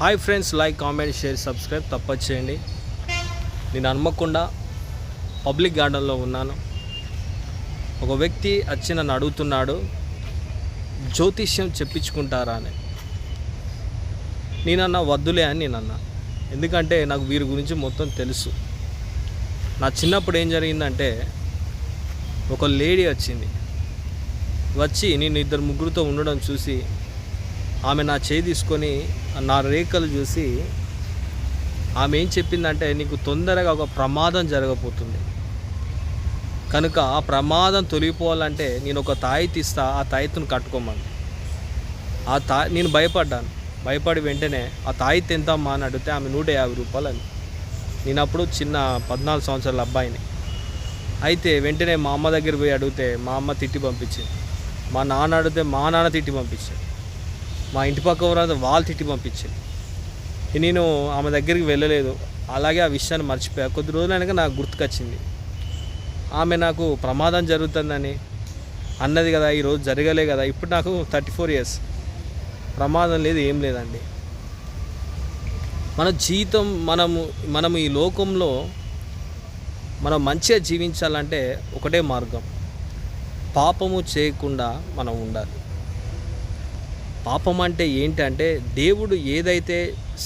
Hi friends like comment share subscribe తప్పచ్చేయండి నేను Hanamkonda public గార్డెన్లో ఉన్నాను. ఒక వ్యక్తి వచ్చి నన్ను అడుగుతున్నాడు జ్యోతిష్యం చెప్పించుకుంటారా? అని. నేనన్నా వద్దులే అని నేనన్నా. ఎందుకంటే నాకు వీరి గురించి మొత్తం తెలుసు. నా చిన్నప్పుడు ఏం జరిగిందంటే ఒక లేడీ వచ్చింది. వచ్చి నేను ఇద్దరు ముగ్గురితో ఉండడం చూసి ఆమె నా చేయి తీసుకొని నా రేఖలు చూసి ఆమె ఏం చెప్పిందంటే నీకు తొందరగా ఒక ప్రమాదం జరగబోతుంది. కనుక ఆ ప్రమాదం తొలగిపోవాలంటే నేను ఒక తాయితీ ఇస్తా ఆ తాయితును కట్టుకోమని. ఆ తా నేను భయపడ్డాను. భయపడి వెంటనే ఆ తాయితీ ఎంత అమ్మా అని అడిగితే ఆమె నూట యాభై రూపాయలు అని నేను అప్పుడు చిన్న పద్నాలుగు సంవత్సరాల అబ్బాయిని. అయితే వెంటనే మా అమ్మ దగ్గర పోయి అడిగితే మా అమ్మ తిట్టి పంపించింది. మా నాన్న అడిగితే మా నాన్న తిట్టి పంపించింది మా ఇంటి పక్క ఎవరైతే వాళ్ళు తిట్టి పంపించింది. నేను ఆమె దగ్గరికి వెళ్ళలేదు. అలాగే ఆ విషయాన్ని మర్చిపోయా. కొద్ది రోజులైనాక నాకు గుర్తుకొచ్చింది. ఆమె నాకు ప్రమాదం జరుగుతుందని అన్నది కదా ఈరోజు జరగలే కదా. ఇప్పుడు నాకు థర్టీ ఫోర్ ఇయర్స్. ప్రమాదం లేదు ఏం లేదండి. మన జీవితం మనము మనము ఈ లోకంలో మనం మంచిగా జీవించాలంటే ఒకటే మార్గం. పాపము చేయకుండా మనం ఉండాలి. పాపం అంటే ఏంటంటే దేవుడు ఏదైతే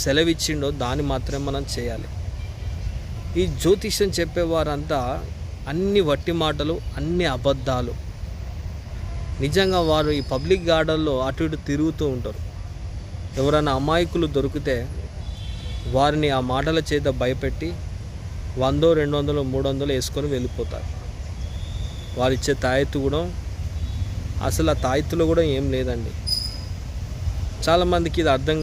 సెలవిచ్చిండో దాన్ని మాత్రమే మనం చేయాలి. ఈ జ్యోతిష్యం చెప్పేవారంతా అన్ని వట్టి మాటలు అన్ని అబద్ధాలు. నిజంగా వారు ఈ పబ్లిక్ గార్డెన్లో అటు ఇటు తిరుగుతూ ఉంటారు. ఎవరైనా అమాయకులు దొరికితే వారిని ఆ మాటల చేత భయపెట్టి వందో రెండు వందలు మూడు వందలు వేసుకొని వెళ్ళిపోతారు. వారిచ్చే తాయెత్తు కూడా అసలు ఆ తాయెత్తులో కూడా ఏం లేదండి. చాలామందికి ఇది అర్థం